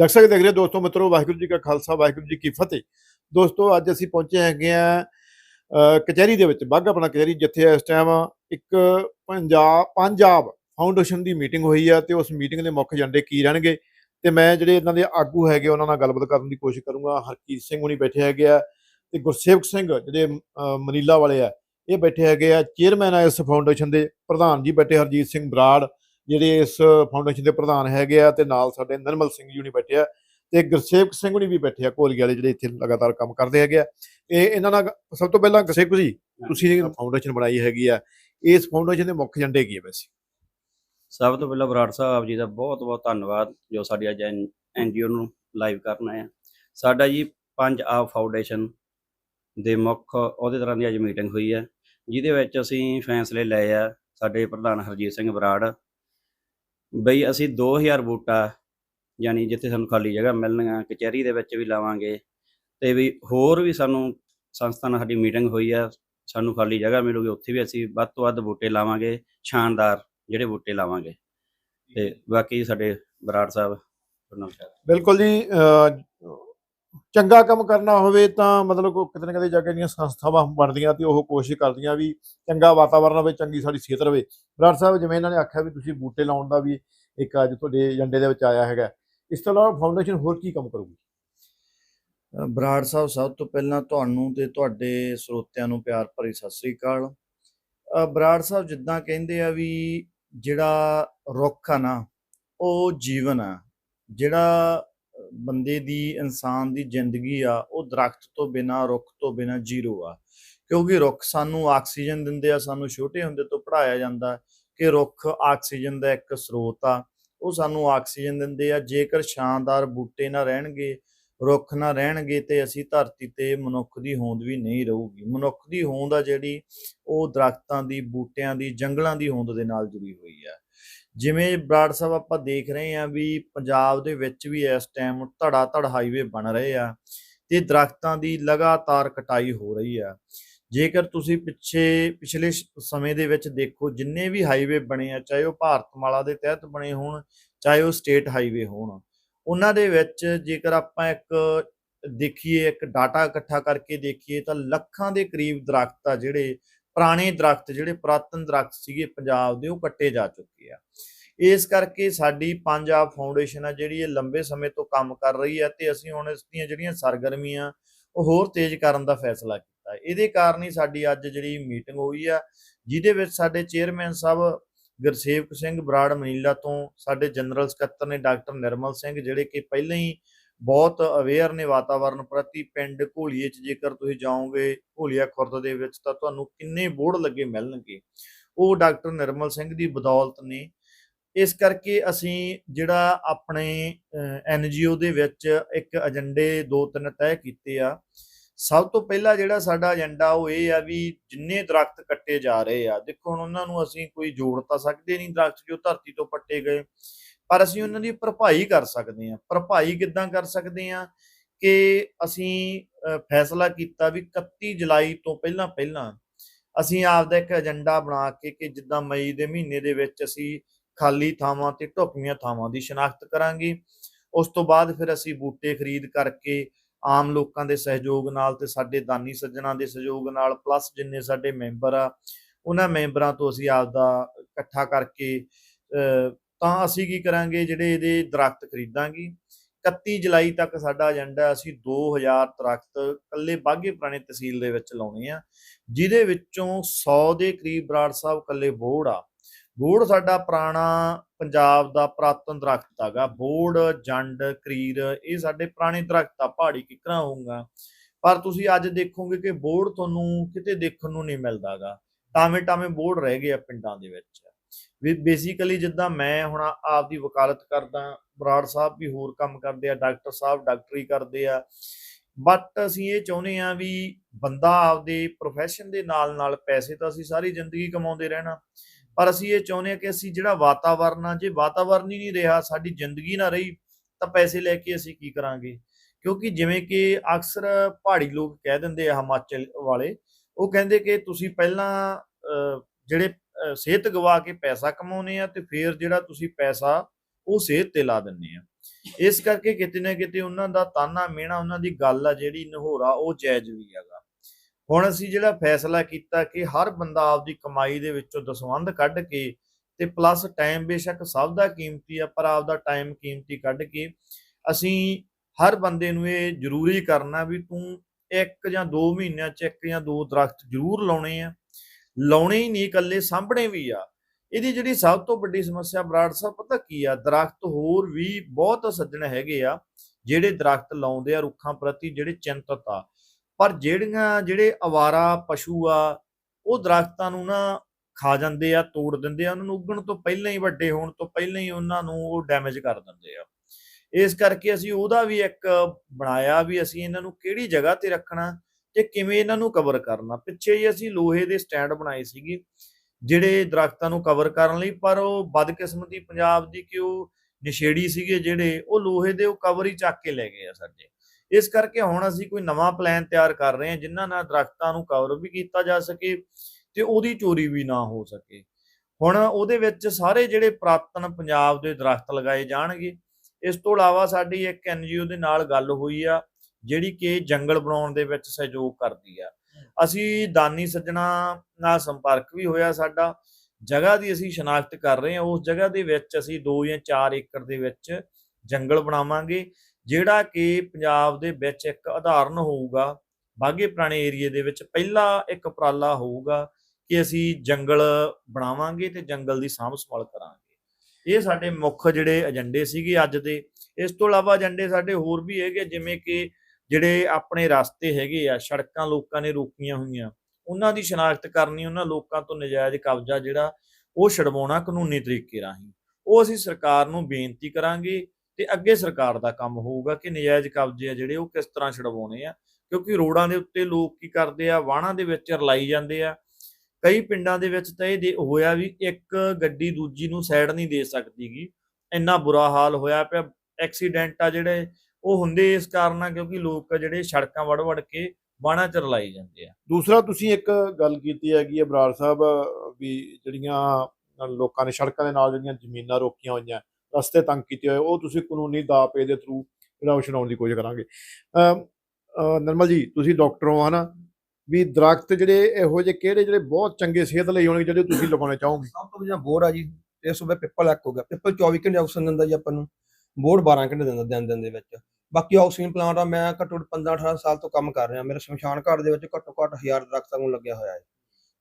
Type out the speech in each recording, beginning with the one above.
ਦਰਸ਼ਕ ਦੇਖ ਰਹੇ ਹੋ ਦੋਸਤੋ, ਮਿੱਤਰੋ, ਵਾਹਿਗੁਰੂ ਜੀ ਕਾ ਖਾਲਸਾ, ਵਾਹਿਗੁਰੂ ਜੀ ਕੀ ਫਤਿਹ। ਦੋਸਤੋ, ਅੱਜ ਅਸੀਂ ਪਹੁੰਚੇ ਹੈਗੇ ਆ ਕਚਹਿਰੀ ਦੇ ਵਿੱਚ, ਬਾਘਾ ਆਪਣਾ ਕਚਹਿਰੀ, ਜਿੱਥੇ ਇਸ ਟਾਈਮ ਇੱਕ ਪੰਜਾਬ ਪੰਜਾਬ ਫਾਊਂਡੇਸ਼ਨ ਦੀ ਮੀਟਿੰਗ ਹੋਈ ਆ ਤੇ ਉਸ ਮੀਟਿੰਗ ਦੇ ਮੁੱਖ ਏਜੰਡੇ ਕੀ ਰਹਿਣਗੇ ਤੇ ਮੈਂ ਜਿਹੜੇ ਇਹਨਾਂ ਦੇ ਆਗੂ ਹੈਗੇ, ਉਹਨਾਂ ਨਾਲ ਗੱਲਬਾਤ ਕਰਨ ਦੀ ਕੋਸ਼ਿਸ਼ ਕਰੂੰਗਾ। ਹਰਕੀਤ ਸਿੰਘ ਹੁਣੀ ਬੈਠੇ ਹੈਗੇ ਆ ਤੇ ਗੁਰਸੇਵਕ ਸਿੰਘ ਜਿਹੜੇ ਮਨੀਲਾ ਵਾਲੇ ਆ, ਇਹ ਬੈਠੇ ਹੈਗੇ ਆ। ਚੇਅਰਮੈਨ ਆ ਇਸ ਫਾਊਂਡੇਸ਼ਨ ਦੇ, ਪ੍ਰਧਾਨ ਜੀ ਬੈਠੇ, ਹਰਜੀਤ ਸਿੰਘ ਬਰਾੜ ਜਿਹੜੇ ਇਸ ਫਾਊਂਡੇਸ਼ਨ ਦੇ ਪ੍ਰਧਾਨ ਹੈਗੇ ਆ ਤੇ ਨਾਲ ਸਾਡੇ ਨਰਮਲ ਸਿੰਘ ਜੀ ਹੁਣੀ ਬੈਠੇ ਆ ਤੇ ਗੁਰਸੇਵਕ ਸਿੰਘ ਹੁਣੀ ਵੀ ਬੈਠੇ ਆ ਕੋਲੀ ਵਾਲੇ ਜਿਹੜੇ ਇੱਥੇ ਲਗਾਤਾਰ ਕੰਮ ਕਰਦੇ ਹੈਗੇ ਆ। ਇਹ ਇਹਨਾਂ ਨਾਲ ਸਭ ਤੋਂ ਪਹਿਲਾਂ ਗੁਰਸੇਵਕ ਜੀ ਤੁਸੀਂ ਫਾਊਂਡੇਸ਼ਨ ਬਣਾਈ ਹੈਗੀ ਆ ਇਸ ਫਾਊਂਡੇਸ਼ਨ ਦੇ ਮੁੱਖ ਏਜੰਡੇ ਕੀ ਹੈ ਵੈਸੇ? ਸਭ ਤੋਂ ਪਹਿਲਾਂ ਬਰਾੜ ਸਾਹਿਬ ਜੀ ਦਾ ਬਹੁਤ ਬਹੁਤ ਧੰਨਵਾਦ ਜੋ ਸਾਡੀ ਅੱਜ ਐਨਜੀਓ ਨੂੰ ਲਾਈਵ ਕਰਨ ਆਏ ਆ। ਸਾਡਾ ਜੀ ਪੰਜ ਆਪ ਫਾਊਂਡੇਸ਼ਨ ਦੇ ਮੁੱਖ ਉਹਦੇ ਤਰ੍ਹਾਂ ਦੀ ਅੱਜ ਮੀਟਿੰਗ ਹੋਈ ਹੈ ਜਿਹਦੇ ਵਿੱਚ ਅਸੀਂ ਫੈਸਲੇ ਲਏ ਆ ਸਾਡੇ ਪ੍ਰਧਾਨ ਹਰਜੀਤ ਸਿੰਘ ਬਰਾੜ ਬਈ ਅਸੀਂ 2000 ਬੂਟਾ ਯਾਨੀ ਜਿੱਥੇ ਸਾਨੂੰ ਖਾਲੀ ਜਗ੍ਹਾ ਮਿਲਣਗੀਆਂ ਕਚਹਿਰੀ ਦੇ ਵਿੱਚ ਵੀ ਲਾਵਾਂਗੇ ਤੇ ਵੀ ਹੋਰ ਵੀ ਸਾਨੂੰ ਸੰਸਥਾ ਨਾਲ ਸਾਡੀ ਮੀਟਿੰਗ ਹੋਈ ਆ, ਸਾਨੂੰ ਖਾਲੀ ਜਗ੍ਹਾ ਮਿਲੂਗੀ, ਉੱਥੇ ਵੀ ਅਸੀਂ ਵੱਧ ਤੋਂ ਵੱਧ ਬੂਟੇ ਲਾਵਾਂਗੇ, ਸ਼ਾਨਦਾਰ ਜਿਹੜੇ ਬੂਟੇ ਲਾਵਾਂਗੇ। ਤੇ ਬਾਕੀ ਸਾਡੇ ਬਰਾੜ ਸਾਹਿਬ ਪ੍ਰਣਾਮ ਬਿਲਕੁਲ ਜੀ ਚੰਗਾ ਕੰਮ ਕਰਨਾ ਹੋਵੇ ਤਾਂ ਮਤਲਬ ਕਿਤੇ ਨਾ ਕਿਤੇ ਜਾ ਕੇ ਜਿਹੜੀਆਂ ਸੰਸਥਾਵਾਂ ਬਣਦੀਆਂ ਤੇ ਉਹ ਕੋਸ਼ਿਸ਼ ਕਰਦੀਆਂ ਵੀ ਚੰਗਾ ਵਾਤਾਵਰਨ ਹੋਵੇ, ਚੰਗੀ ਸਾਡੀ ਸਿਹਤ ਰਵੇ। ਬਰਾੜ ਸਾਹਿਬ, ਜਿਵੇਂ ਇਹਨਾਂ ਨੇ ਆਖਿਆ ਵੀ ਤੁਸੀਂ ਬੂਟੇ ਲਾਉਣ ਦਾ ਵੀ ਇੱਕ ਅੱਜ ਤੁਹਾਡੇ ਏਜੰਡੇ ਦੇ ਵਿੱਚ ਆਇਆ ਹੈਗਾ। ਇਸ ਤੋਂ ਇਲਾਵਾ ਫਾਊਂਡੇਸ਼ਨ ਹੋਰ ਕੀ ਕੰਮ ਕਰੂਗੀ? ਬਰਾੜ ਸਾਹਿਬ, ਸਭ ਤੋਂ ਪਹਿਲਾਂ ਤੁਹਾਨੂੰ ਤੇ ਤੁਹਾਡੇ ਸਰੋਤਿਆਂ ਨੂੰ ਪਿਆਰ ਭਰੀ ਸਤਿ ਸ੍ਰੀ ਅਕਾਲ। ਬਰਾੜ ਸਾਹਿਬ, ਜਿੱਦਾਂ ਕਹਿੰਦੇ ਆ ਵੀ ਜਿਹੜਾ ਰੁੱਖ ਆ ਨਾ, ਉਹ ਜੀਵਨ ਆ। ਜਿਹੜਾ ਬੰਦੇ ਦੀ, ਇਨਸਾਨ ਦੀ ਜ਼ਿੰਦਗੀ ਆ, ਉਹ ਦਰਖਤ ਤੋਂ ਬਿਨਾ, ਰੁੱਖ ਤੋਂ ਬਿਨਾ ਜ਼ੀਰੋ ਆ। ਕਿਉਂਕਿ ਰੁੱਖ ਸਾਨੂੰ ਆਕਸੀਜਨ ਦਿੰਦੇ ਆ, ਸਾਨੂੰ ਛੋਟੇ ਹੁੰਦੇ ਤੋਂ ਪੜਾਇਆ ਜਾਂਦਾ ਕਿ ਰੁੱਖ ਆਕਸੀਜਨ ਦਾ ਇੱਕ ਸਰੋਤ ਆ। ਉਹ ਸਾਨੂੰ ਆਕਸੀਜਨ ਦਿੰਦੇ ਆ, ਜੇਕਰ ਸ਼ਾਨਦਾਰ ਬੂਟੇ ਨਾ ਰਹਿਣਗੇ, ਰੁੱਖ ਨਾ ਰਹਿਣਗੇ, ਤੇ ਅਸੀਂ ਧਰਤੀ ਤੇ ਮਨੁੱਖ ਦੀ ਹੋਂਦ ਵੀ ਨਹੀਂ ਰਹੂਗੀ। ਮਨੁੱਖ ਦੀ ਹੋਂਦ ਆ ਜਿਹੜੀ, ਉਹ ਦਰਖਤਾਂ ਦੀ, ਬੂਟਿਆਂ ਦੀ, ਜੰਗਲਾਂ ਦੀ ਹੋਂਦ ਦੇ ਨਾਲ ਜੁੜੀ ਹੋਈ ਆ। ਜਿਵੇਂ ਬਰਾੜ ਸਾਹਿਬ ਆਪਾਂ ਦੇਖ ਰਹੇ ਹਾਂ ਵੀ ਪੰਜਾਬ ਦੇ ਵਿੱਚ ਵੀ ਇਸ ਟਾਈਮ ਧੜਾ ਧੜ ਹਾਈਵੇ ਬਣ ਰਹੇ ਆ ਤੇ ਦਰਖਤਾਂ ਦੀ ਲਗਾਤਾਰ ਕਟਾਈ ਹੋ ਰਹੀ ਆ। ਜੇਕਰ ਤੁਸੀਂ ਪਿੱਛੇ, ਪਿਛਲੇ ਸਮੇਂ ਦੇ ਵਿੱਚ ਦੇਖੋ, ਜਿੰਨੇ ਵੀ ਹਾਈਵੇ ਬਣੇ ਆ, ਚਾਹੇ ਉਹ ਭਾਰਤਮਾਲਾ ਦੇ ਤਹਿਤ ਬਣੇ ਹੋਣ, ਚਾਹੇ ਉਹ ਸਟੇਟ ਹਾਈਵੇ ਹੋਣ, ਉਹਨਾਂ ਦੇ ਵਿੱਚ ਜੇਕਰ ਆਪਾਂ ਇੱਕ ਦੇਖੀਏ, ਇੱਕ ਡਾਟਾ ਇਕੱਠਾ ਕਰਕੇ ਦੇਖੀਏ ਤਾਂ ਲੱਖਾਂ ਦੇ ਕਰੀਬ ਦਰਖਤ ਆ ਜਿਹੜੇ ਪੁਰਾਣੇ ਦਰਖਤ ਜਿਹੜੇ ਪੁਰਾਤਨ ਦਰਖਤ ਸੀਗੇ ਪੰਜਾਬ ਦੇ, ਉਹ ਕੱਟੇ ਜਾ ਚੁੱਕੇ ਆ। ਇਸ ਕਰਕੇ ਸਾਡੀ ਪੰਜਾਬ ਫਾਊਂਡੇਸ਼ਨ ਆ ਜਿਹੜੀ ਇਹ ਲੰਬੇ ਸਮੇਂ ਤੋਂ ਕੰਮ ਕਰ ਰਹੀ ਹੈ ਤੇ ਅਸੀਂ ਹੁਣ ਇਸ ਦੀਆਂ ਜਿਹੜੀਆਂ ਸਰਗਰਮੀਆਂ, ਉਹ ਹੋਰ ਤੇਜ਼ ਕਰਨ ਦਾ ਫੈਸਲਾ ਕੀਤਾ। ਇਹਦੇ ਕਾਰਨ ਹੀ ਸਾਡੀ ਅੱਜ ਜਿਹੜੀ ਮੀਟਿੰਗ ਹੋਈ ਆ, ਜਿਹਦੇ ਵਿੱਚ ਸਾਡੇ ਚੇਅਰਮੈਨ ਸਾਹਿਬ ਗੁਰਸੇਵਕ ਸਿੰਘ ਬਰਾੜ ਮਨੀਲਾ ਤੋਂ ਸਾਡੇ ਜਨਰਲ ਸਕੱਤਰ ਨੇ ਡਾਕਟਰ ਨਿਰਮਲ ਸਿੰਘ, ਜਿਹੜੇ ਕਿ ਪਹਿਲਾਂ ਹੀ ਬਹੁਤ ਅਵੇਅਰ ਨੇ ਵਾਤਾਵਰਨ ਪ੍ਰਤੀ, ਪਿੰਡ ਘੋਲੀਏ ਚ ਜੇਕਰ ਤੁਸੀਂ ਜਾਓਗੇ ਘੋਲੀਆ ਖੁਰਦ ਦੇ ਵਿੱਚ ਤਾਂ ਤੁਹਾਨੂੰ ਕਿੰਨੇ ਬੋਰਡ ਲੱਗੇ ਮਿਲਣਗੇ। ਉਹ ਡਾਕਟਰ ਨਿਰਮਲ ਸਿੰਘ ਦੀ ਬਦੌਲਤ ਨੇ। ਇਸ ਕਰਕੇ ਅਸੀਂ ਜਿਹੜਾ ਆਪਣੇ ਐਨਜੀਓ ਦੇ ਵਿੱਚ ਇੱਕ ਏਜੰਡੇ ਦੋ ਤਿੰਨ ਤੈਅ ਕੀਤੇ ਆ। ਸਭ ਤੋਂ ਪਹਿਲਾ ਜਿਹੜਾ ਸਾਡਾ ਏਜੰਡਾ ਉਹ ਇਹ ਆ ਵੀ ਜਿੰਨੇ ਦਰਖਤ ਕੱਟੇ ਜਾ ਰਹੇ ਆ, ਦੇਖੋ ਹੁਣ ਉਹਨਾਂ ਨੂੰ ਅਸੀਂ ਕੋਈ ਜੋੜ ਤਾਂ ਸਕਦੇ ਨਹੀਂ ਦਰਖਤ ਜੋ ਧਰਤੀ ਤੋਂ ਪੱਟੇ ਗਏ। ਪਰ ਅਸੀਂ ਉਹਨਾਂ ਦੀ ਭਰਪਾਈ ਕਰ ਸਕਦੇ ਹਾਂ। ਭਰਪਾਈ ਕਿੱਦਾਂ ਕਰ ਸਕਦੇ ਹਾਂ ਕਿ ਅਸੀਂ ਫੈਸਲਾ ਕੀਤਾ ਵੀ 31 ਜੁਲਾਈ ਤੋਂ ਪਹਿਲਾਂ ਪਹਿਲਾਂ ਅਸੀਂ ਆਪਦਾ ਇੱਕ ਏਜੰਡਾ ਬਣਾ ਕੇ ਕਿ ਜਿੱਦਾਂ ਮਈ ਦੇ ਮਹੀਨੇ ਦੇ ਵਿੱਚ ਅਸੀਂ ਖਾਲੀ ਥਾਵਾਂ ਤੇ ਢੁਕਵੀਆਂ ਥਾਵਾਂ ਦੀ ਸ਼ਨਾਖਤ ਕਰਾਂਗੇ। ਉਸ ਤੋਂ ਬਾਅਦ ਫਿਰ ਅਸੀਂ ਬੂਟੇ ਖਰੀਦ ਕਰਕੇ ਆਮ ਲੋਕਾਂ ਦੇ ਸਹਿਯੋਗ ਨਾਲ ਤੇ ਸਾਡੇ ਦਾਨੀ ਸੱਜਣਾ ਦੇ ਸਹਿਯੋਗ ਨਾਲ ਪਲੱਸ ਜਿੰਨੇ ਸਾਡੇ ਮੈਂਬਰ ਆ ਉਹਨਾਂ ਮੈਂਬਰਾਂ ਤੋਂ ਅਸੀਂ ਆਪਦਾ ਇਕੱਠਾ ਕਰਕੇ ਅ, ਤਾਂ ਅਸੀਂ ਕੀ ਕਰਾਂਗੇ, ਜਿਹੜੇ ਇਹਦੇ ਦਰਖਤ ਖਰੀਦਾਂਗੇ। 31 ਜੁਲਾਈ ਤੱਕ ਸਾਡਾ ਏਜੰਡਾ ਅਸੀਂ 2000 ਦਰਖਤ ਕੱਲੇ ਬਾਗੇ ਪੁਰਾਣੇ ਤਹਿਸੀਲ ਦੇ ਵਿੱਚ ਲਾਉਣੇ ਆ, ਜਿਹਦੇ ਵਿੱਚੋਂ 100 ਦੇ ਕਰੀਬ ਬਰਾੜ ਸਾਹਿਬ ਕੱਲੇ ਬੋੜ ਆ। ਬੋੜ ਸਾਡਾ ਪੁਰਾਣਾ ਪੰਜਾਬ ਦਾ ਪੁਰਾਤਨ ਦਰਖਤ ਹੈਗਾ। ਬੋੜ, ਜੰਡ, ਕਰੀਰ ਇਹ ਸਾਡੇ ਪੁਰਾਣੇ ਦਰਖਤ ਆ, ਪਹਾੜੀ ਕਿਕਰਾਂ ਹੋਊਗਾ। ਪਰ ਤੁਸੀਂ ਅੱਜ ਦੇਖੋਗੇ ਕਿ ਬੋੜ ਤੁਹਾਨੂੰ ਕਿਤੇ ਦੇਖਣ ਨੂੰ ਨਹੀਂ ਮਿਲਦਾਗਾ ਟਾਵੇਂ ਟਾਵੇਂ ਬੋੜ ਰਹਿ ਗਏ ਆ ਪਿੰਡਾਂ ਦੇ ਵਿੱਚ। ਵੀ ਬੇਸਿਕਲੀ ਜਿੱਦਾਂ ਮੈਂ ਹੁਣ ਆਪ ਦੀ ਵਕਾਲਤ ਕਰਦਾ ਬਰਾੜ ਸਾਹਿਬ ਵੀ ਹੋਰ ਕੰਮ ਕਰਦੇ ਆ ਡਾਕਟਰ ਸਾਹਿਬ ਡਾਕਟਰੀ ਕਰਦੇ ਆ ਬਟ ਅਸੀਂ ਇਹ ਚਾਹੁੰਦੇ ਆ ਵੀ ਬੰਦਾ ਆਪਦੇ ਪ੍ਰੋਫੈਸ਼ਨ ਦੇ ਨਾਲ ਨਾਲ ਪੈਸੇ ਤਾਂ ਅਸੀਂ ਸਾਰੀ ਜ਼ਿੰਦਗੀ ਕਮਾਉਂਦੇ ਰਹਿਣਾ ਪਰ ਅਸੀਂ ਇਹ ਚਾਹੁੰਦੇ ਆ ਕਿ ਅਸੀਂ ਜਿਹੜਾ ਵਾਤਾਵਰਨ ਆ ਜੇ ਵਾਤਾਵਰਨ ਹੀ ਨਹੀਂ ਰਿਹਾ ਸਾਡੀ ਜ਼ਿੰਦਗੀ ਨਾ ਰਹੀ ਤਾਂ ਪੈਸੇ ਲੈ ਕੇ ਅਸੀਂ ਕੀ ਕਰਾਂਗੇ? ਕਿਉਂਕਿ ਜਿਵੇਂ ਕਿ ਅਕਸਰ ਪਹਾੜੀ ਲੋਕ ਕਹਿ ਦਿੰਦੇ ਆ ਹਿਮਾਚਲ ਵਾਲੇ ਉਹ ਕਹਿੰਦੇ ਕਿ ਤੁਸੀਂ ਪਹਿਲਾਂ ਅਹ, ਜਿਹੜੇ ਸਿਹਤ ਗਵਾ ਕੇ ਪੈਸਾ ਕਮਾਉਨੇ ਆ ਤੇ ਫਿਰ ਜਿਹੜਾ ਤੁਸੀਂ ਪੈਸਾ, ਉਹ ਸਿਹਤ ਤੇ ਲਾ ਦਿੰਨੇ ਆ। ਇਸ ਕਰਕੇ ਕਿਤੇ ਨਾ ਕਿਤੇ ਉਹਨਾਂ ਦਾ ਤਾਨਾ ਮਿਹਣਾ ਉਹਨਾਂ ਦੀ ਗੱਲ ਆ ਜਿਹੜੀ ਨਹੋਰਾ, ਉਹ ਜਾਇਜ਼ ਵੀ ਹੈਗਾ। ਹੁਣ ਅਸੀਂ ਜਿਹੜਾ ਫੈਸਲਾ ਕੀਤਾ ਕਿ ਹਰ ਬੰਦਾ ਆਪਦੀ ਕਮਾਈ ਦੇ ਵਿੱਚੋਂ ਦਸਵੰਧ ਕੱਢ ਕੇ ਤੇ ਪਲੱਸ ਟਾਈਮ ਬੇਸ਼ੱਕ ਸਭ ਦਾ ਕੀਮਤੀ ਆ, ਪਰ ਆਪਦਾ ਟਾਈਮ ਕੀਮਤੀ ਕੱਢ ਕੇ ਅਸੀਂ ਹਰ ਬੰਦੇ ਨੂੰ ਇਹ ਜ਼ਰੂਰੀ ਕਰਨਾ ਵੀ ਤੂੰ ਇੱਕ ਜਾਂ ਦੋ ਮਹੀਨਿਆਂ ਚ ਇੱਕ ਜਾਂ ਦੋ ਦਰਖਤ ਜ਼ਰੂਰ ਲਾਉਣੇ ਆ। ਲਾਉਣੇ ਹੀ ਨਹੀਂ, ਇਕੱਲੇ ਸਾਂਭਣੇ ਵੀ ਆ। ਇਹਦੀ ਜਿਹੜੀ ਸਭ ਤੋਂ ਵੱਡੀ ਸਮੱਸਿਆ ਬਰਾੜ ਸਾਹਿਬ, ਪਤਾ ਕੀ ਆ? ਦਰਖਤ ਹੋਰ ਵੀ ਬਹੁਤ ਸੱਜਣ ਹੈਗੇ ਆ, ਜਿਹੜੇ ਦਰਖਤ ਲਾਉਂਦੇ ਆ ਰੁੱਖਾਂ ਪ੍ਰਤੀ ਜਿਹੜੇ ਚਿੰਤਤ ਆ। ਪਰ ਜਿਹੜੀਆਂ, ਜਿਹੜੇ ਅਵਾਰਾ ਪਸ਼ੂ ਆ, ਉਹ ਦਰਖਤਾਂ ਨੂੰ ਨਾ ਖਾ ਜਾਂਦੇ ਆ, ਤੋੜ ਦਿੰਦੇ ਆ, ਉਹਨਾਂ ਨੂੰ ਉੱਗਣ ਤੋਂ ਪਹਿਲਾਂ ਹੀ, ਵੱਡੇ ਹੋਣ ਤੋਂ ਪਹਿਲਾਂ ਹੀ ਉਹਨਾਂ ਨੂੰ ਉਹ ਡੈਮੇਜ ਕਰ ਦਿੰਦੇ ਆ। ਇਸ ਕਰਕੇ ਅਸੀਂ ਉਹਦਾ ਵੀ ਇੱਕ ਬਣਾਇਆ ਵੀ ਅਸੀਂ ਇਹਨਾਂ ਨੂੰ ਕਿਹੜੀ ਜਗ੍ਹਾ ਤੇ ਰੱਖਣਾ ਤੇ ਕਿਵੇਂ ਇਹਨਾਂ ਨੂੰ ਕਵਰ ਕਰਨਾ। ਪਿੱਛੇ ਹੀ ਅਸੀਂ ਲੋਹੇ ਦੇ ਸਟੈਂਡ ਬਣਾਏ ਸੀਗੇ, ਜਿਹੜੇ ਦਰਖਤਾਂ ਨੂੰ ਕਵਰ ਕਰਨ ਲਈ, ਪਰ ਉਹ ਬਦਕਿਸਮਤੀ ਪੰਜਾਬ ਦੀ ਕਿ ਉਹ ਨਸ਼ੇੜੀ ਸੀਗੇ ਜਿਹੜੇ, ਉਹ ਲੋਹੇ ਦੇ ਉਹ ਕਵਰ ਹੀ ਚੱਕ ਕੇ ਲੈ ਗਏ ਆ ਸਾਡੇ। ਇਸ ਕਰਕੇ ਹੁਣ ਅਸੀਂ ਕੋਈ ਨਵਾਂ ਪਲਾਨ ਤਿਆਰ ਕਰ ਰਹੇ ਹਾਂ, ਜਿਨ੍ਹਾਂ ਨਾਲ ਦਰਖਤਾਂ ਨੂੰ ਕਵਰ ਵੀ ਕੀਤਾ ਜਾ ਸਕੇ ਤੇ ਉਹਦੀ ਚੋਰੀ ਵੀ ਨਾ ਹੋ ਸਕੇ। ਹੁਣ ਉਹਦੇ ਵਿੱਚ ਸਾਰੇ ਜਿਹੜੇ ਪ੍ਰਾਤਨ ਪੰਜਾਬ ਦੇ ਦਰਖਤ ਲਗਾਏ ਜਾਣਗੇ। ਇਸ ਤੋਂ ਇਲਾਵਾ ਸਾਡੀ ਇੱਕ ਐਨਜੀਓ ਦੇ ਨਾਲ ਗੱਲ ਹੋਈ ਆ ਜਿਹੜੀ ਕਿ ਜੰਗਲ ਬਣਾਉਣ ਦੇ ਵਿੱਚ ਸਹਿਯੋਗ ਕਰਦੀ ਆ। ਅਸੀਂ ਦਾਨੀ ਸੱਜਣਾ ਨਾਲ ਸੰਪਰਕ ਵੀ ਹੋਇਆ ਸਾਡਾ। ਜਗ੍ਹਾ ਦੀ ਅਸੀਂ ਸ਼ਨਾਖਤ ਕਰ ਰਹੇ ਹਾਂ। ਉਸ ਜਗ੍ਹਾ ਦੇ ਵਿੱਚ ਅਸੀਂ 2 ਜਾਂ 4 ਏਕੜ ਦੇ ਵਿੱਚ ਜੰਗਲ ਬਣਾਵਾਂਗੇ ਜਿਹੜਾ ਕਿ ਪੰਜਾਬ ਦੇ ਵਿੱਚ ਇੱਕ ਉਦਾਹਰਨ ਹੋਊਗਾ। ਬਾਗੇ ਪੁਰਾਣੇ ਏਰੀਏ ਦੇ ਵਿੱਚ ਪਹਿਲਾ ਇੱਕ ਉਪਰਾਲਾ ਹੋਊਗਾ ਕਿ ਅਸੀਂ ਜੰਗਲ ਬਣਾਵਾਂਗੇ ਤੇ ਜੰਗਲ ਦੀ ਸਾਂਭ ਸੰਭਾਲ ਕਰਾਂਗੇ। ਇਹ ਸਾਡੇ ਮੁੱਖ ਜਿਹੜੇ ਏਜੰਡੇ ਸੀਗੇ ਅੱਜ ਦੇ। ਇਸ ਤੋਂ ਇਲਾਵਾ ਏਜੰਡੇ ਸਾਡੇ ਹੋਰ ਵੀ ਹੈਗੇ ਜਿਵੇਂ ਕਿ ਜਿਹੜੇ ਆਪਣੇ ਰਸਤੇ ਹੈਗੇ ਆ, ਸੜਕਾਂ ਲੋਕਾਂ ਨੇ ਰੋਕੀਆਂ ਹੋਈਆਂ, ਉਹਨਾਂ ਦੀ ਸ਼ਨਾਖਤ ਕਰਨੀ, ਉਹਨਾਂ ਲੋਕਾਂ ਤੋਂ ਨਜਾਇਜ਼ ਕਬਜ਼ਾ ਜਿਹੜਾ, ਉਹ ਛਡਵਾਉਣਾ ਕਾਨੂੰਨੀ ਤਰੀਕੇ ਰਾਹੀਂ। ਉਹ ਅਸੀਂ ਸਰਕਾਰ ਨੂੰ ਬੇਨਤੀ ਕਰਾਂਗੇ ਤੇ ਅੱਗੇ ਸਰਕਾਰ ਦਾ ਕੰਮ ਹੋਊਗਾ ਕਿ ਨਜਾਇਜ਼ ਕਬਜ਼ੇ ਆ ਜਿਹੜੇ, ਉਹ ਕਿਸ ਤਰ੍ਹਾਂ ਛਡਵਾਉਣੇ ਆ। ਕਿਉਂਕਿ ਰੋਡਾਂ ਦੇ ਉੱਤੇ ਲੋਕ ਕੀ ਕਰਦੇ ਆ, ਵਾਹਣਾਂ ਦੇ ਵਿੱਚ ਰਲਾਈ ਜਾਂਦੇ ਆ। ਕਈ ਪਿੰਡਾਂ ਦੇ ਵਿੱਚ ਤਾਂ ਇਹ ਦੇ- ਹੋਇਆ ਵੀ ਇੱਕ ਗੱਡੀ ਦੂਜੀ ਨੂੰ ਸਾਈਡ ਨਹੀਂ ਦੇ ਸਕਦੀਗੀ। ਇੰਨਾ ਬੁਰਾ ਹਾਲ ਹੋਇਆ ਪਿਆ, ਐਕਸੀਡੈਂਟ ਆ ਜਿਹੜੇ ਉਹ ਹੁੰਦੇ ਇਸ ਕਾਰਨ ਆ ਕਿਉਂਕਿ ਲੋਕ ਜਿਹੜੇ ਸੜਕਾਂ ਵੜ ਵੜ ਕੇ ਵਾਹਣਾਂ ਚ ਰਲਾਈ ਜਾਂਦੇ ਆ। ਦੂਸਰਾ ਤੁਸੀਂ ਇੱਕ ਗੱਲ ਕੀਤੀ ਹੈਗੀ ਹੈ ਬਰਾੜ ਸਾਹਿਬ ਵੀ ਜਿਹੜੀਆਂ ਲੋਕਾਂ ਨੇ ਸੜਕਾਂ ਦੇ ਨਾਲ ਜਿਹੜੀਆਂ ਜ਼ਮੀਨਾਂ ਰੋਕੀਆਂ ਹੋਈਆਂ ਰਸਤੇ ਤੰਗ ਕੀਤੇ ਹੋਏ ਉਹ ਤੁਸੀਂ ਕਾਨੂੰਨੀ ਦਾਅਵੇ ਦੇ ਥਰੂ ਜਿਹੜਾ ਉਹ ਛਡਾਉਣ ਦੀ ਕੋਸ਼ਿਸ਼ ਕਰਾਂਗੇ। ਨਰਮਲ ਜੀ ਤੁਸੀਂ ਡਾਕਟਰ ਹੋ ਹਨਾ? ਵੀ ਦਰਖਤ ਜਿਹੜੇ ਇਹੋ ਜਿਹੇ ਕਿਹੜੇ ਜਿਹੜੇ ਬਹੁਤ ਚੰਗੇ ਸਿਹਤ ਲਈ ਹੋਣਗੇ ਜਿਹੜੇ ਤੁਸੀਂ ਲਗਾਉਣੇ ਚਾਹੋਗੇ? ਸਭ ਤੋਂ ਵਧੀਆ ਬੋਰ ਆ ਜੀ ਇਸ ਤੋਂ ਬਾਅਦ ਪਿੱਪਲ ਇੱਕ ਹੋ ਗਿਆ ਪਿੱਪਲ 24 ਘੰਟੇ ਆਕਸੀਜਨ ਦਿੰਦਾ ਜੀ ਆਪਾਂ ਨੂੰ। ਬੋਰਡ 12 ਘੰਟੇ ਦਿੰਦਾ ਦਿਨ ਦਿਨ ਦੇ ਵਿੱਚ। ਬਾਕੀ ਆਕਸੀਜਨ ਪਲਾਂਟ ਆ, ਮੈਂ ਘੱਟੋ ਘੱਟ 15 18 ਸਾਲ ਤੋਂ ਕੰਮ ਕਰ ਰਿਹਾ। ਮੇਰੇ ਸ਼ਮਸ਼ਾਨ ਘਾਟ ਦੇ ਵਿੱਚ ਘੱਟੋ ਘੱਟ 1000 ਦਰਖਤਾਂ ਨੂੰ ਲੱਗਿਆ ਹੋਇਆ ਹੈ।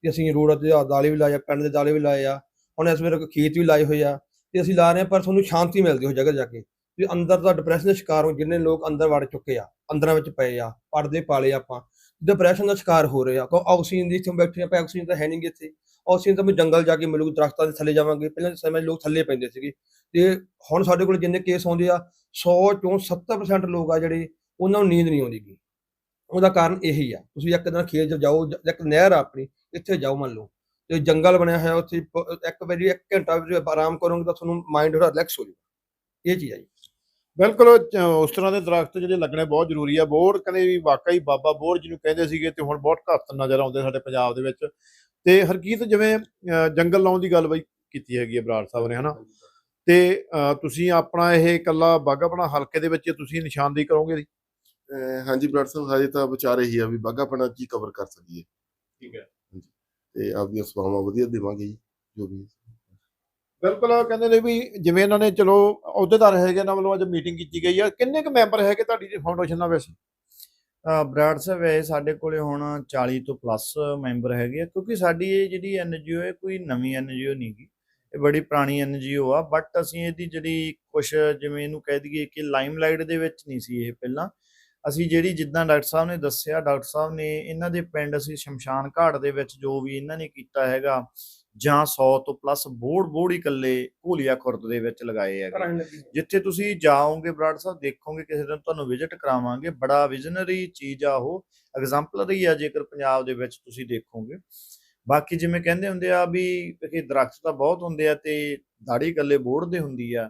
ਤੇ ਅਸੀਂ ਰੋਡ ਤੇ ਦਾਲੇ ਵੀ ਲਾਏ ਆ, ਪਿੰਡ ਦੇ ਦਾਲੇ ਵੀ ਲਾਏ ਆ। ਹੁਣ ਇਸ ਵੇਲੇ ਖੇਤ ਵੀ ਲਾਏ ਹੋਏ ਆ। ਤੇ ਅਸੀਂ ਲਾ ਰਹੇ ਆ ਪਰ ਤੁਹਾਨੂੰ ਸ਼ਾਂਤੀ ਮਿਲਦੀ ਹੋ ਜਗ੍ਹਾ ਜਾ ਕੇ। ਤੇ ਅੰਦਰ ਦਾ ਡਿਪਰੈਸ਼ਨ ਦਾ ਸ਼ਿਕਾਰ ਹੋ ਜਿੰਨੇ ਲੋਕ ਅੰਦਰ ਵੜ ਚੁੱਕੇ ਆ, ਅੰਦਰਾਂ ਵਿੱਚ ਪਏ ਆ, ਪਰਦੇ ਪਾਲੇ ਆਪਾਂ। ਡਿਪਰੈਸ਼ਨ ਦਾ ਸ਼ਿਕਾਰ ਹੋ ਰਹੇ ਆ। ਕਿਉਂ? ਆਕਸੀਜਨ ਦੀ ਇੱਥੇ ਬੈਠੇ ਆਪਾਂ ਆਕਸੀਜਨ ਤਾਂ ਹੈ ਨਹੀਂ ਇੱਥੇ। ਆਕਸੀਜਨ ਤਾਂ ਮੈਂ ਜੰਗਲ ਜਾ ਕੇ ਮਿਲੂ ਦਰਖਤਾਂ ਦੇ ਥੱਲੇ ਜਾਵਾਂਗੇ। ਪਹਿਲਾਂ ਸਮੇਂ 'ਚ ਲੋਕ ਥੱਲੇ ਪੈਂਦੇ ਸੀਗੇ। ਤੇ ਹੁਣ ਸਾਡੇ ਕੋਲ ਜਿੰਨੇ ਕੇਸ ਆਉਂਦੇ ਆ 100 ਚੋਂ 70% ਲੋਕ ਆ ਜਿਹੜੇ ਉਹਨਾਂ ਨੂੰ ਨੀਂਦ ਨਹੀਂ ਆਉਂਦੀਗੀ ਉਹਦਾ ਕਾਰਨ ਇਹੀ ਆ। ਤੁਸੀਂ ਇੱਕ ਦਿਨ ਖੇਤ 'ਚ ਜਾਓ ਇੱਕ ਨਹਿਰ ਆ ਆਪਣੀ, ਇੱਥੇ ਜਾਓ ਮੰਨ ਲਓ। ਤੇ ਜੰਗਲ ਬਣਿਆ ਹੋਇਆ ਉੱਥੇ ਇੱਕ ਵਾਰੀ ਇੱਕ ਘੰਟਾ ਆਰਾਮ ਕਰੋਗੇ ਤਾਂ ਤੁਹਾਨੂੰ ਮਾਈਂਡ ਥੋੜਾ ਰਿਲੈਕਸ ਹੋ ਜਾਊਗਾ ਇਹ ਚੀਜ਼ ਆ ਜੀ। ਬਿਲਕੁਲ ਉਸ ਤਰ੍ਹਾਂ ਦੇ ਦਰਖਤ ਜਿਹੜੇ ਲੱਗਣੇ ਬਹੁਤ ਜ਼ਰੂਰੀ ਆ। ਬੋੜ ਕਹਿੰਦੇ ਵੀ ਵਾਕਈ ਬਾਬਾ ਬੋੜ ਜਿਹਨੂੰ ਕਹਿੰਦੇ ਸੀਗੇ ਤੇ ਹੁਣ ਬਹੁਤ ਘੱਟ ਨਜ਼ਰ ਆਉਂਦੇ ਸਾਡੇ ਪੰਜਾਬ ਦੇ ਵਿੱਚ। ਤੇ ਹਰਕੀਤ ਜਿਵੇਂ ਜੰਗਲ ਲਾਉਣ ਦੀ ਗੱਲ ਬਈ ਕੀਤੀ ਹੈਗੀ ਹੈ ਬਰਾੜ ਸਾਹਿਬ ਨੇ ਹਨਾ? ਤੇ ਤੁਸੀਂ ਆਪਣਾ ਇਹ ਇਕੱਲਾ ਬਾਗਾ ਆਪਣਾ ਹਲਕੇ ਦੇ ਵਿੱਚ ਤੁਸੀਂ ਨਿਸ਼ਾਨਦੇਹੀ ਕਰੋਗੇ? ਅਹ ਹਾਂਜੀ ਬਰਾੜ ਸਾਹਿਬ ਹਜੇ ਤਾਂ ਵਿਚਾਰ ਇਹੀ ਆ ਵੀ ਬਾਘਾਪਣਾ ਕੀ ਕਵਰ ਕਰ ਸਕੀਏ। ਠੀਕ ਹੈ। ਤੇ ਆਪਦੀਆਂ ਸੇਵਾਵਾਂ ਵਧੀਆ ਦੇਵਾਂਗੇ ਜੀ ਜੋ ਵੀ ਬਿਲਕੁਲ ਕਹਿੰਦੇ ਨੇ ਵੀ ਜਿਵੇਂ ਇਹਨਾਂ ਨੇ ਚਲੋ ਅਹੁਦੇਦਾਰ ਹੈਗੇ ਇਹਨਾਂ ਵੱਲੋਂ ਅੱਜ ਮੀਟਿੰਗ ਕੀਤੀ ਗਈ ਆ, ਕਿੰਨੇ ਕੁ ਮੈਂਬਰ ਹੈਗੇ ਤੁਹਾਡੀ ਫਾਊਂਡੇਸ਼ਨ ਨਾਲ ਵੈਸੇ? ਅਹ ਸਾਹਿਬ, ਇਹ ਸਾਡੇ ਕੋਲੇ ਹੁਣ 40 ਤੋਂ ਪਲੱਸ ਮੈਂਬਰ ਹੈਗੇ ਆ, ਕਿਉਂਕਿ ਸਾਡੀ ਇਹ ਜਿਹੜੀ ਐਨਜੀਓ ਹੈ ਕੋਈ ਨਵੀਂ ਐਨਜੀਓ ਨਹੀਂ ਗੀ। ਇਹ ਬੜੀ ਪੁਰਾਣੀ ਐਨਜੀਓ ਆ ਬਟ ਅਸੀਂ ਇਹਦੀ ਜਿਹੜੀ ਕੁਝ ਜਿਵੇਂ ਇਹਨੂੰ ਕਹਿ ਦਈਏ ਕਿ ਲਾਈਮਲਾਈਟ ਦੇ ਵਿੱਚ ਨਹੀਂ ਸੀ ਇਹ ਪਹਿਲਾਂ। ਅਸੀਂ ਜਿਹੜੀ ਜਿੱਦਾਂ ਡਾਕਟਰ ਸਾਹਿਬ ਨੇ ਦੱਸਿਆ, ਡਾਕਟਰ ਸਾਹਿਬ ਨੇ ਇਹਨਾਂ ਦੇ ਪਿੰਡ, ਅਸੀਂ ਸ਼ਮਸ਼ਾਨ ਘਾਟ ਦੇ ਵਿੱਚ ਜੋ ਵੀ ਇਹਨਾਂ ਨੇ ਕੀਤਾ ਹੈਗਾ ਜਾਂ 100 ਤੋਂ ਪਲੱਸ ਬੋੜ ਬੋੜ ਹੀ ਇਕੱਲੇ ਘੋਲੀਆ ਖੁਰਦ ਦੇ ਵਿੱਚ ਲਗਾਏ ਹੈਗੇ। ਜਿੱਥੇ ਤੁਸੀਂ ਜਾਓਗੇ ਬਰਾੜ ਸਾਹਿਬ ਦੇਖੋਗੇ ਕਿਸੇ ਦਿਨ ਤੁਹਾਨੂੰ ਵਿਜ਼ਿਟ ਕਰਾਵਾਂਗੇ। ਬੜਾ ਵਿਜ਼ਨਰੀ ਚੀਜ਼ ਆ ਉਹ। ਐਗਜ਼ਾਮਪਲਰੀ ਆ ਜੇਕਰ ਪੰਜਾਬ ਦੇ ਵਿੱਚ ਤੁਸੀਂ ਦੇਖੋਗੇ। ਬਾਕੀ ਜਿਵੇਂ ਕਹਿੰਦੇ ਹੁੰਦੇ ਆ ਵੀ ਕਿ ਦਰਖਤ ਤਾਂ ਬਹੁਤ ਹੁੰਦੇ ਆ ਤੇ ਦਾੜੀ ਇਕੱਲੇ ਬੋੜ ਦੇ ਹੁੰਦੀ ਆ।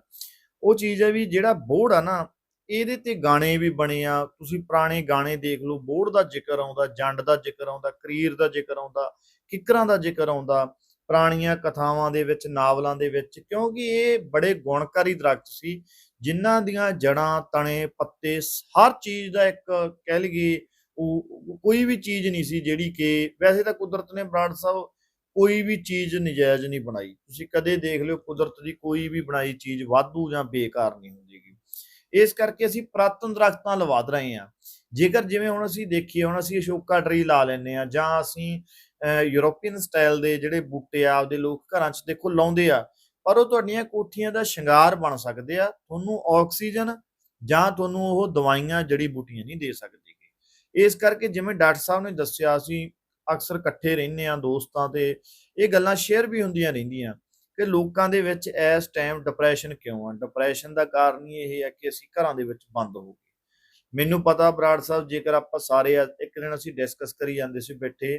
ਉਹ ਚੀਜ਼ ਹੈ ਵੀ ਜਿਹੜਾ ਬੋੜ ਆ ਨਾ ਇਹਦੇ ਤੇ ਗਾਣੇ ਵੀ ਬਣੇ ਆ। ਤੁਸੀਂ ਪੁਰਾਣੇ ਗਾਣੇ ਦੇਖ ਲਓ। ਬੋੜ ਦਾ ਜ਼ਿਕਰ ਆਉਂਦਾ ਜੰਡ ਦਾ ਜ਼ਿਕਰ ਆਉਂਦਾ ਕਰੀਰ ਦਾ ਜ਼ਿਕਰ ਆਉਂਦਾ ਕਿੱਕਰਾਂ ਦਾ ਜ਼ਿਕਰ ਆਉਂਦਾ। ਪੁਰਾਣੀਆਂ ਕਥਾਵਾਂ ਦੇ ਵਿੱਚ, ਨਾਵਲਾਂ ਦੇ ਵਿੱਚ, ਕਿਉਂਕਿ ਇਹ ਬੜੇ ਗੁਣਕਾਰੀ ਦਰਖਤ ਸੀ, ਜਿਨ੍ਹਾਂ ਦੀਆਂ ਜੜਾਂ ਤਣੇ, ਪੱਤੇ ਹਰ ਚੀਜ਼ ਦਾ ਇੱਕ ਕਹਿ ਲਈਏ ਕੋਈ ਵੀ ਚੀਜ਼ ਨਹੀਂ ਸੀ ਜਿਹੜੀ ਕਿ ਵੈਸੇ ਤਾਂ ਕੁਦਰਤ ਨੇ ਬਰਾੜ ਸਾਹਿਬ ਕੋਈ ਵੀ ਚੀਜ਼ ਨਜਾਇਜ਼ ਨਹੀਂ ਬਣਾਈ। ਤੁਸੀਂ ਕਦੇ ਦੇਖ ਲਿਓ ਕੁਦਰਤ ਦੀ ਕੋਈ ਵੀ ਬਣਾਈ ਚੀਜ਼ ਵਾਧੂ ਜਾਂ ਬੇਕਾਰ ਨਹੀਂ ਹੁੰਦੀਗੀ। ਇਸ ਕਰਕੇ ਅਸੀਂ ਪ੍ਰਾਤਨ ਦਰਖਤਾਂ ਲਵਾ ਰਹੇ ਹਾਂ। ਜੇਕਰ ਜਿਵੇਂ ਹੁਣ ਅਸੀਂ ਦੇਖੀਏ, ਹੁਣ ਅਸੀਂ ਅਸ਼ੋਕਾ ਟਰੀ ਲਾ ਲੈਂਦੇ ਆ ਜਾਂ ਅਸੀਂ ਯੂਰੋਪੀਅਨ ਸਟਾਈਲ ਦੇ ਜਿਹੜੇ ਬੂਟੇ ਆ, ਆਪਦੇ ਲੋਕ ਘਰਾਂ 'ਚ ਦੇਖੋ ਲਾਉਂਦੇ ਆ, ਪਰ ਉਹ ਤੁਹਾਡੀਆਂ ਕੋਠੀਆਂ ਦਾ ਸ਼ਿੰਗਾਰ ਬਣ ਸਕਦੇ ਆ, ਤੁਹਾਨੂੰ ਆਕਸੀਜਨ ਜਾਂ ਤੁਹਾਨੂੰ ਉਹ ਦਵਾਈਆਂ ਜੜੀ ਬੂਟੀਆਂ ਨਹੀਂ ਦੇ ਸਕਦੀ ਇਸ ਕਰਕੇ ਜਿਵੇਂ ਡਾਕਟਰ ਸਾਹਿਬ ਨੇ ਦੱਸਿਆ, ਅਸੀਂ ਅਕਸਰ ਇਕੱਠੇ ਰਹਿੰਦੇ ਆ, ਦੋਸਤਾਂ ਤੇ, ਇਹ ਗੱਲਾਂ ਸ਼ੇਅਰ ਵੀ ਹੁੰਦੀਆਂ ਰਹਿੰਦੀਆਂ ਕਿ ਲੋਕਾਂ ਦੇ ਵਿੱਚ ਇਸ ਟਾਈਮ ਡਿਪਰੈਸ਼ਨ ਕਿਉਂ ਆ? ਡਿਪਰੈਸ਼ਨ ਦਾ ਕਾਰਨ ਹੀ ਇਹ ਹੈ ਕਿ ਅਸੀਂ ਘਰਾਂ ਦੇ ਵਿੱਚ ਬੰਦ ਹੋ ਗਏ। ਮੈਨੂੰ ਪਤਾ ਬਰਾੜ ਸਾਹਿਬ, ਜੇਕਰ ਆਪਾਂ ਸਾਰੇ ਇੱਕ ਦਿਨ ਅਸੀਂ ਡਿਸਕਸ ਕਰੀ ਜਾਂਦੇ ਸੀ ਬੈਠੇ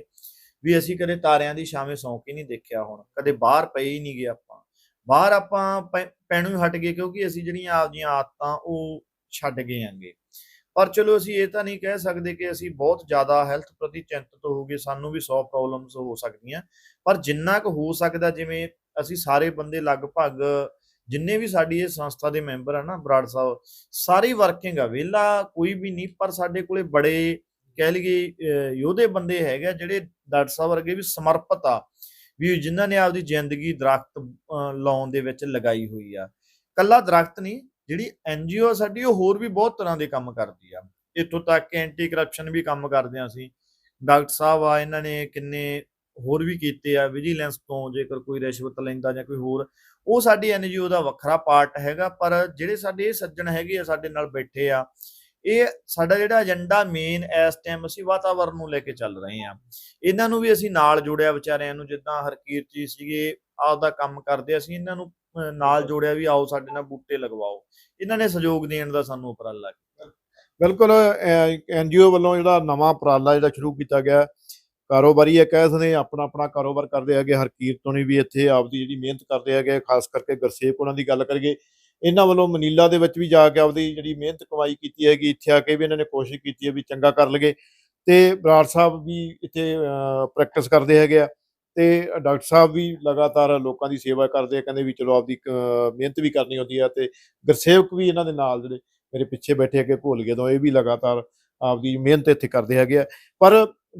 ਵੀ ਅਸੀਂ ਕਦੇ ਤਾਰਿਆਂ ਦੀ ਛਾਵੇਂ ਸੌਂ ਕੇ ਨਹੀਂ ਦੇਖਿਆ ਹੁਣ, ਕਦੇ ਬਾਹਰ ਪਏ ਹੀ ਨਹੀਂ ਗਏ ਆਪਾਂ। ਬਾਹਰ ਆਪਾਂ ਪੈ- ਪੈਣੋਂ ਹੀ ਹਟ ਗਏ ਕਿਉਂਕਿ ਅਸੀਂ ਜਿਹੜੀਆਂ ਆਪਦੀਆਂ ਆਦਤਾਂ ਉਹ ਛੱਡ ਗਏ ਆਂਗੇ। ਪਰ ਚਲੋ ਅਸੀਂ ਇਹ ਤਾਂ ਨਹੀਂ ਕਹਿ ਸਕਦੇ ਕਿ ਅਸੀਂ ਬਹੁਤ ਜ਼ਿਆਦਾ ਹੈਲਥ ਪ੍ਰਤੀ ਚਿੰਤਤ ਹੋ ਗਏ ਸਾਨੂੰ ਵੀ 100 ਪ੍ਰੋਬਲਮਸ ਹੋ ਸਕਦੀਆਂ। ਪਰ ਜਿੰਨਾ ਕੁ ਹੋ ਸਕਦਾ, ਜਿਵੇਂ ਅਸੀਂ ਸਾਰੇ ਬੰਦੇ ਲਗਭਗ ਜਿੰਨੇ ਵੀ ਸਾਡੀ ਇਹ ਸੰਸਥਾ ਦੇ ਮੈਂਬਰ ਆ ਨਾ, ਬਰਾੜ ਸਾਹਿਬ, ਸਾਰੀ ਵਰਕਿੰਗ ਆ, ਵਿਹਲਾ ਕੋਈ ਵੀ ਨਹੀਂ, ਪਰ ਸਾਡੇ ਕੋਲੇ ਬੜੇ ਕਹਿ ਲਈਏ ਯੋਧੇ ਬੰਦੇ ਹੈਗੇ ਆ ਜਿਹੜੇ ਡਾਕਟਰ ਸਾਹਿਬ ਵਰਗੇ ਵੀ ਸਮਰਪਿਤ ਆ, ਵੀ ਜਿਨ੍ਹਾਂ ਨੇ ਆਪਦੀ ਜ਼ਿੰਦਗੀ ਦਰਖਤ ਲਾਉਣ ਦੇ ਵਿੱਚ ਲਗਾਈ ਹੋਈ ਆ। ਕੱਲਾ ਦਰਖਤ ਨਹੀਂ, ਜਿਹੜੀ ਐਨਜੀਓ ਸਾਡੀ, ਉਹ ਹੋਰ ਵੀ ਬਹੁਤ ਤਰ੍ਹਾਂ ਦੇ ਕੰਮ ਕਰਦੀ ਆ। ਇੱਥੋਂ ਤੱਕ ਕਿ ਐਂਟੀ ਕਰਪਸ਼ਨ ਵੀ ਕੰਮ ਕਰਦੇ ਆ ਅਸੀਂ। ਡਾਕਟਰ ਸਾਹਿਬ ਆ, ਇਹਨਾਂ ਨੇ ਕਿੰਨੇ ਹੋਰ ਵੀ ਕੀਤੇ ਆ ਵਿਜੀਲੈਂਸ ਤੋਂ ਜੇਕਰ ਕੋਈ ਰਿਸ਼ਵਤ ਲੈਂਦਾ ਜਾਂ ਕੋਈ ਹੋਰ, ਉਹ ਸਾਡੀ ਐਨਜੀਓ ਦਾ ਵੱਖਰਾ ਪਾਰਟ ਹੈਗਾ, ਪਰ ਜਿਹੜੇ ਸਾਡੇ ਇਹ ਸੱਜਣ ਹੈਗੇ ਆ, ਸਾਡੇ ਨਾਲ ਬੈਠੇ ਆ ਇਹ ਸਾਡਾ ਜਿਹੜਾ ਏਜੰਡਾ ਮੇਨ ਇਸ ਟਾਈਮ ਅਸੀਂ ਵਾਤਾਵਰਣ ਨੂੰ ਲੈ ਕੇ ਚੱਲ ਰਹੇ ਆ ਇਹਨਾਂ ਨੂੰ ਵੀ ਅਸੀਂ ਨਾਲ ਜੋੜਿਆ ਵਿਚਾਰਿਆਂ ਨੂੰ, ਜਿੱਦਾਂ ਹਰਕੀਰਤ ਜੀ ਸੀਗੇ, ਆਪਦਾ ਕੰਮ ਕਰਦੇ, ਅਸੀਂ ਇਹਨਾਂ ਨੂੰ ਨਾਲ ਜੋੜਿਆ ਵੀ ਆਓ, ਸਾਡੇ ਨਾਲ ਬੂਟੇ ਲਗਵਾਓ। ਇਹਨਾਂ ਨੇ ਸਹਿਯੋਗ ਦੇਣ ਦਾ ਸਾਨੂੰ ਉਪਰਾਲਾ ਕੀਤਾ। ਬਿਲਕੁਲ ਐਨਜੀਓ ਵੱਲੋਂ ਜਿਹੜਾ ਨਵਾਂ ਉਪਰਾਲਾ ਜਿਹੜਾ ਸ਼ੁਰੂ ਕੀਤਾ ਗਿਆ, ਕਾਰੋਬਾਰੀ ਹੈ, ਕਹਿ ਸਕਦੇ ਆਪਣਾ ਆਪਣਾ ਕਾਰੋਬਾਰ ਕਰਦੇ ਹੈਗੇ, ਹਰਕੀਰਤ ਤੋਂ ਵੀ ਇੱਥੇ ਆਪਦੀ ਜਿਹੜੀ ਮਿਹਨਤ ਕਰਦੇ ਹੈਗੇ, ਖਾਸ ਕਰਕੇ ਗੁਰਸੇਵਕ ਉਹਨਾਂ ਦੀ ਗੱਲ ਕਰੀਏ। ਇਹਨਾਂ ਵੱਲੋਂ ਮਨੀਲਾ ਦੇ ਵਿੱਚ ਵੀ ਜਾ ਕੇ ਆਪਦੀ ਜਿਹੜੀ ਮਿਹਨਤ ਕਮਾਈ ਕੀਤੀ ਹੈਗੀ ਇੱਥੇ ਆ ਕੇ ਵੀ ਇਹਨਾਂ ਨੇ ਕੋਸ਼ਿਸ਼ ਕੀਤੀ ਹੈ ਵੀ ਚੰਗਾ ਕਰ ਲਗੇ ਤੇ ਬਰਾੜ ਸਾਹਿਬ ਵੀ ਇੱਥੇ ਪ੍ਰੈਕਟਿਸ ਕਰਦੇ ਹੈਗੇ ਆ। ਤੇ ਡਾਕਟਰ ਸਾਹਿਬ ਵੀ ਲਗਾਤਾਰ ਲੋਕਾਂ ਦੀ ਸੇਵਾ ਕਰਦੇ ਆ ਕਹਿੰਦੇ ਵੀ ਚਲੋ ਆਪਦੀ ਅਹ, ਮਿਹਨਤ ਵੀ ਕਰਨੀ ਹੁੰਦੀ ਆ ਤੇ ਗੁਰਸੇਵਕ ਵੀ ਇਹਨਾਂ ਦੇ ਨਾਲ ਜਿਹੜੇ ਮੇਰੇ ਪਿੱਛੇ ਬੈਠੇ ਹੈਗੇ ਭੁੱਲ ਗਏ ਤੋਂ ਇਹ ਵੀ ਲਗਾਤਾਰ ਆਪਦੀ ਮਿਹਨਤ ਇੱਥੇ ਕਰਦੇ ਹੈਗੇ ਆ। ਪਰ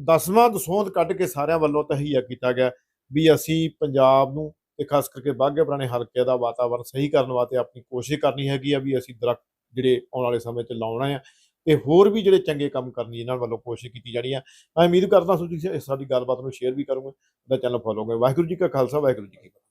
ਦਸਵਾਂ ਦਸੋਂਦ ਕੱਢ ਕੇ ਸਾਰਿਆਂ ਵੱਲੋਂ ਤਹੀਆ ਕੀਤਾ ਗਿਆ ਵੀ ਅਸੀਂ ਪੰਜਾਬ ਨੂੰ ਤੇ ਖਾਸ ਕਰਕੇ ਬਾਘੇ ਪੁਰਾਣੇ ਹਲਕੇ ਦਾ ਵਾਤਾਵਰਣ ਸਹੀ ਕਰਨ ਵਾਸਤੇ ਆਪਣੀ ਕੋਸ਼ਿਸ਼ ਕਰਨੀ ਹੈਗੀ ਆ ਵੀ ਅਸੀਂ ਦਰਖਤ ਜਿਹੜੇ ਆਉਣ ਵਾਲੇ ਸਮੇਂ 'ਚ ਲਾਉਣਾ ਆ ਤੇ ਹੋਰ ਵੀ ਜਿਹੜੇ ਚੰਗੇ ਕੰਮ ਕਰਨ ਦੀ ਇਹਨਾਂ ਵੱਲੋਂ ਕੋਸ਼ਿਸ਼ ਕੀਤੀ ਜਾਣੀ ਆ। ਮੈਂ ਉਮੀਦ ਕਰਦਾ ਤੁਸੀਂ ਸਾਡੀ ਗੱਲਬਾਤ ਨੂੰ ਸ਼ੇਅਰ ਵੀ ਕਰੋਗੇ ਤੇ ਚੈਨਲ ਫੋਲੋ ਕਰੋਗੇ। ਵਾਹਿਗੁਰੂ ਜੀ ਕਾ ਖਾਲਸਾ, ਵਾਹਿਗੁਰੂ ਜੀ ਕੀ ਫਤਿਹ।